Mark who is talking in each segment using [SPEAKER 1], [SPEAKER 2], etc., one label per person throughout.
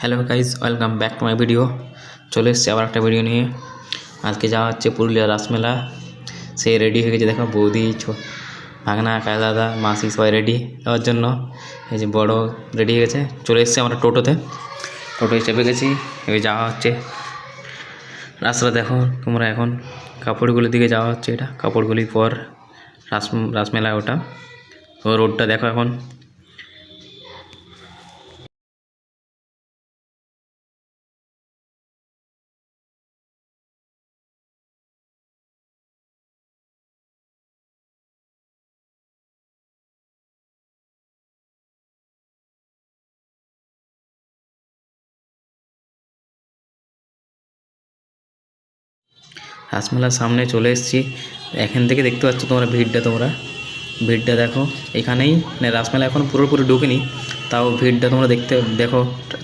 [SPEAKER 1] Hello guys welcome back to my video চলে এসেছি আবার একটা ভিডিও নিয়ে। আজকে যাওয়া হচ্ছে পুরুলিয়া রাসমেলা। সে রেডি হয়ে গেছে, দেখো বৌদি ভাগনা, কাকা, দাদা, মাসি সবাই রেডি যাওয়ার জন্য। এই যে বড় রেডি হয়ে গেছে। চলে এসেছি আমরা টোটোতে। টোটোয় চেপে গেছি, এবার যাওয়া হচ্ছে। রাস্তা দেখো তোমরা এখন। কাপড়গুলির দিকে যাওয়া হচ্ছে এটা কাপড়গুলি পর রাস রাসমেলা ওটা তো রোডটা দেখো এখন। রাসমেলার সামনে চলে এসেছি। এখান থেকে দেখতে পাচ্ছ তোমরা ভিড়টা তোমরা। ভিড়টা দেখো, এখানেই মানে রাসমেলা এখন পুরোপুরি ঢুকেনি। তাও ভিড়টা তোমরা দেখতে দেখো,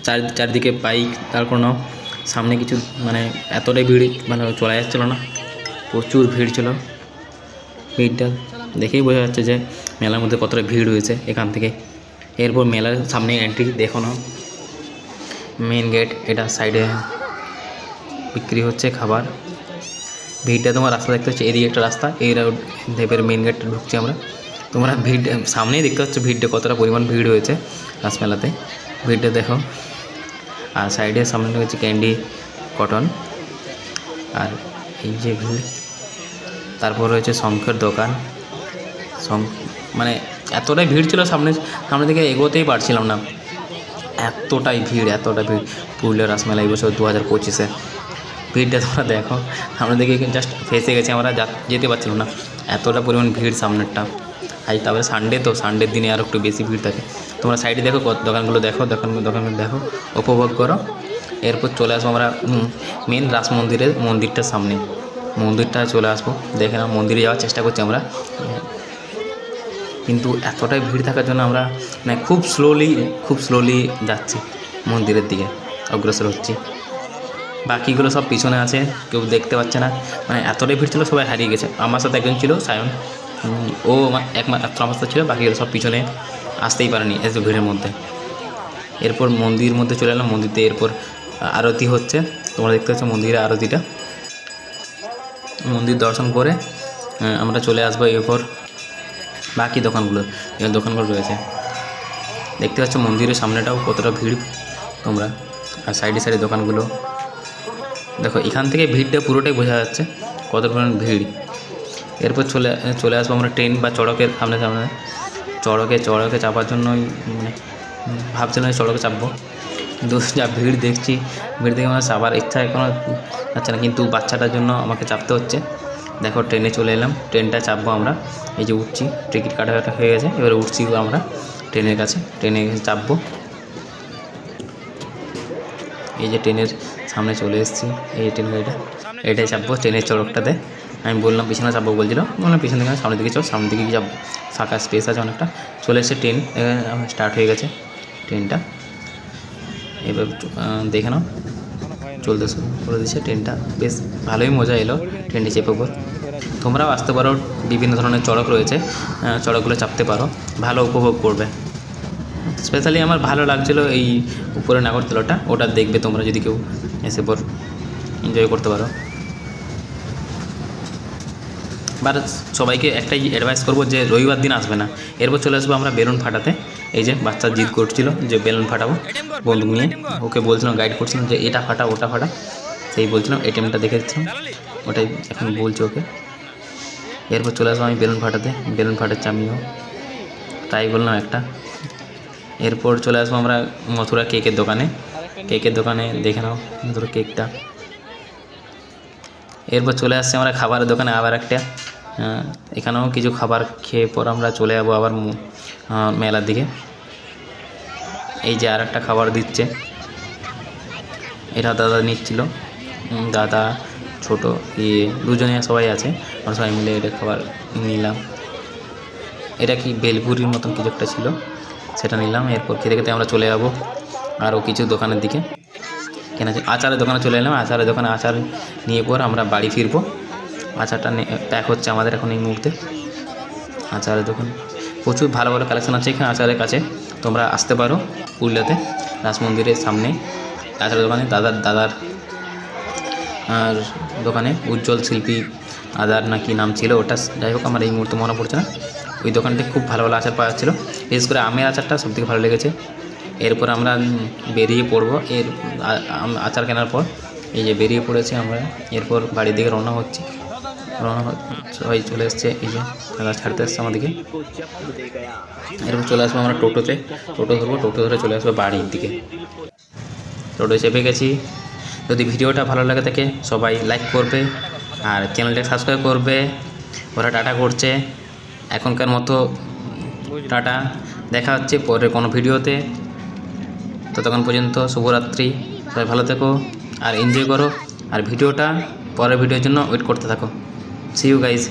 [SPEAKER 1] চার, চারদিকে বাইক, তারপর নাও, সামনে কিছু মানে এতটাই ভিড় মানে চলা যাচ্ছিল না, প্রচুর ভিড় ছিল। ভিড়টা দেখেই বোঝা যাচ্ছে যে মেলার মধ্যে কতটা ভিড় হয়েছে এখান থেকে। এরপর মেলার সামনে এন্ট্রি দেখো না মেন গেট এটা সাইডে বিক্রি হচ্ছে খাবার। ভিড়টা তোমার রাস্তা দেখতে হচ্ছে, এদিকে একটা রাস্তা, এই দেবের মেন গেটটা ঢুকছি আমরা। তোমরা ভিড়, সামনেই দেখতে পাচ্ছ ভিড়টা কতটা পরিমাণ ভিড় হয়েছে রাসমেলাতে। ভিড়টা দেখো। আর সাইডে সামনে রয়েছে ক্যান্ডি কটন আর এই যে ভিড়, তারপর রয়েছে শঙ্খের দোকান। শঙ্খ মানে এতটাই ভিড় ছিল সামনে সামনে থেকে এগোতেই পারছিলাম না। এতটাই ভিড়, এতটা ভিড়। পুরুলিয়া রাসমেলা এই বছর দু হাজার পঁচিশে। ভিড়টা তোমরা দেখো। সামনে দিকে জাস্ট ফেসে গেছে আমরা যেতে পারছিলাম না। এতটা পরিমাণ ভিড় সামনেরটা। আর তারপরে সানডে তো সানডের দিনে আরও একটু বেশি ভিড় থাকে। তোমরা সাইডে দেখো দোকানগুলো দেখো, দোকানগুলো দোকানগুলো দেখো, উপভোগ করো। এরপর চলে আসব আমরা মেন রাস মন্দিরের মন্দিরটার সামনে। মন্দিরটা চলে আসব। দেখে না মন্দিরে যাওয়ার চেষ্টা করছি আমরা। কিন্তু এতটাই ভিড় থাকার জন্য আমরা মানে খুব স্লোলি খুব স্লোলি যাচ্ছি মন্দিরের দিকে। অগ্রসর হচ্ছি। বাকিগুলো সব পিছনে আছে, কেউ দেখতে পাচ্ছে না। মানে এতটাই ভিড় ছিল, সবাই হারিয়ে গেছে। আমার সাথে একজন ছিল, সায়ন। ও আমার একমাত্র আমার সাথে ছিল, বাকিগুলো সব পিছনে আসতেই পারেনি এত ভিড়ের মধ্যে। এরপর মন্দির মধ্যে চলে এলাম, মন্দিরতে এরপর আরতি হচ্ছে। তোমরা দেখতে পাচ্ছ মন্দিরের আরতিটা। মন্দির দর্শন করে আমরা চলে আসব এরপর বাকি দোকানগুলো যে দোকানগুলো রয়েছে। দেখতে পাচ্ছ মন্দিরের সামনেটাও কতটা ভিড় তোমরা। আর সাইডে সাইডে দোকানগুলো। দেখো, এখান থেকে ভিড়টা পুরোটাই বোঝা যাচ্ছে, কত পরিমাণ ভিড়। এরপর চলে চলে আসব আমরা ট্রেন বা চড়কের সামনে সামনে। চড়কে চড়কে চাপার জন্য মানে ভাবছিলাম চড়কে চাপবো। কিন্তু যা ভিড় দেখছি, ভিড় দেখে আমার চাপার ইচ্ছা এখনও যাচ্ছে না। কিন্তু বাচ্চাটার জন্য আমাকে চাপতে হচ্ছে। দেখো, ট্রেনে চলে এলাম, ট্রেনটা চাপবো আমরা। এই যে উঠছি, টিকিট কাটা কাটা হয়ে গেছে, এবারে উঠছি আমরা ট্রেনের কাছে। ট্রেনে চাপবো। এই যে ট্রেনের সামনে চলে এসেছি এই ট্রেন গাড়িটা। এটাই চাপবো ট্রেনের চড়কটাতে। আমি বললাম পিছনে চাপবো বলছিল। বললাম পিছন না, সামনের দিকে চল সামনের দিকে যাব। ফাঁকা স্পেস আছে অনেকটা। চলে এসেছে ট্রেন স্টার্ট হয়ে গেছে ট্রেনটা। এবার দেখে নাও। চলতে শুরু করে দিচ্ছে ট্রেনটা। বেশ ভালোই মজা এলো ট্রেনটি চেপে উপর। তোমরাও আসতে পারো বিভিন্ন ধরনের চড়ক রয়েছে। চড়কগুলো চাপতে পারো। ভালো উপভোগ করবে। স্পেশালি আমার ভালো লাগছিল এই উপরে নাগরদোলাটা ওটা দেখবে তোমরা যদি কেউ এসে পর এনজয় করতে পারো। বাট সবাইকে একটাই অ্যাডভাইস করব যে রবিবার দিন আসবে না। এরপর চলে আসব আমরা বেলুন ফাটাতে। এই যে বাচ্চা জিদ করছিল যে বেলুন ফাটাবো বন্দুক নিয়ে। ওকে বলছিলাম গাইড করছিলাম যে এটা ফাটা, ওটা ফাটা। সেই বলছিলাম এটিএমটা দেখে দিচ্ছিলাম ওটাই এখন বলছি ওকে। এরপর চলে আসব আমি বেলুন ফাটাতে। বেলুন ফাটাচ্ছি আমিও। ট্রাই করলাম একটা। এরপর চলে আসব আমরা মথুরা কেকের দোকানে। কেকের দোকানে দেখে নাও মথুরা কেকটা। এরপর চলে আসছি আমরা খাবারের দোকানে আবার একটা। এখানেও কিছু খাবার খেয়ে পর আমরা চলে যাব আবার মেলার দিকে। এই যে আর একটা খাবার দিচ্ছে। এটা দাদা নিচ্ছিল। দাদা, ছোট ইয়ে দুজনে সবাই আছে। আমরা সবাই মিলে এটা খাবার নিলাম। এটা কি বেলপুরির মতন কিছু একটা ছিল? সেটা নিলাম, এরপর খেতে খেতে আমরা চলে যাব আরও কিছু দোকানের দিকে। কেনা আচারের দোকানে চলে এলাম, আচারের দোকানে আচার নিয়ে পর আমরা বাড়ি ফিরবো। আচারটা প্যাক হচ্ছে আমাদের এখন এই মুহূর্তে। আচারের দোকান, প্রচুর ভালো ভালো কালেকশন আছে এখানে আচারের কাছে। তোমরা আসতে পারো পুরুলিয়াতে রাস মন্দিরের সামনে তাছাড়া দোকানে, দাদার দাদার, আর দোকানে উজ্জ্বল শিল্পী, আদার নাকি নাম ছিল ওটা, যাই হোক, আমার এই মুহূর্তে মনে পড়ছে না। ওই দোকানটি খুব ভালো ভালো আচার পাওয়া যাচ্ছিল। বিশেষ করে আমের আচারটা সবথেকে ভালো লেগেছে। এরপর আমরা বেরিয়ে পড়ব এর আচার কেনার পর। এই যে বেরিয়ে পড়েছি আমরা। এরপর বাড়ির দিকে রওনা হচ্ছি। রওনা হ- সবাই চলে এসছে। এই যে দাদা ছাড়তে এসছে আমাদেরকে। এরপর চলে আসব আমরা টোটোতে। টোটো ধরবো। টোটো ধরে চলে আসব বাড়ির দিকে। টোটো চেপে গেছি। যদি ভিডিওটা ভালো লাগে থাকে, সবাই লাইক করবে। আর চ্যানেলটা সাবস্ক্রাইব করবে। ওরা টাটা করছে। এখনকার মতো টাটা। দেখা হচ্ছে পরের কোনো ভিডিওতে। ততক্ষণ পর্যন্ত শুভরাত্রি। সবাই ভালো থেকো আর এনজয় করো। আর ভিডিওটা পরের ভিডিওর জন্য ওয়েট করতে থাকো। C you guys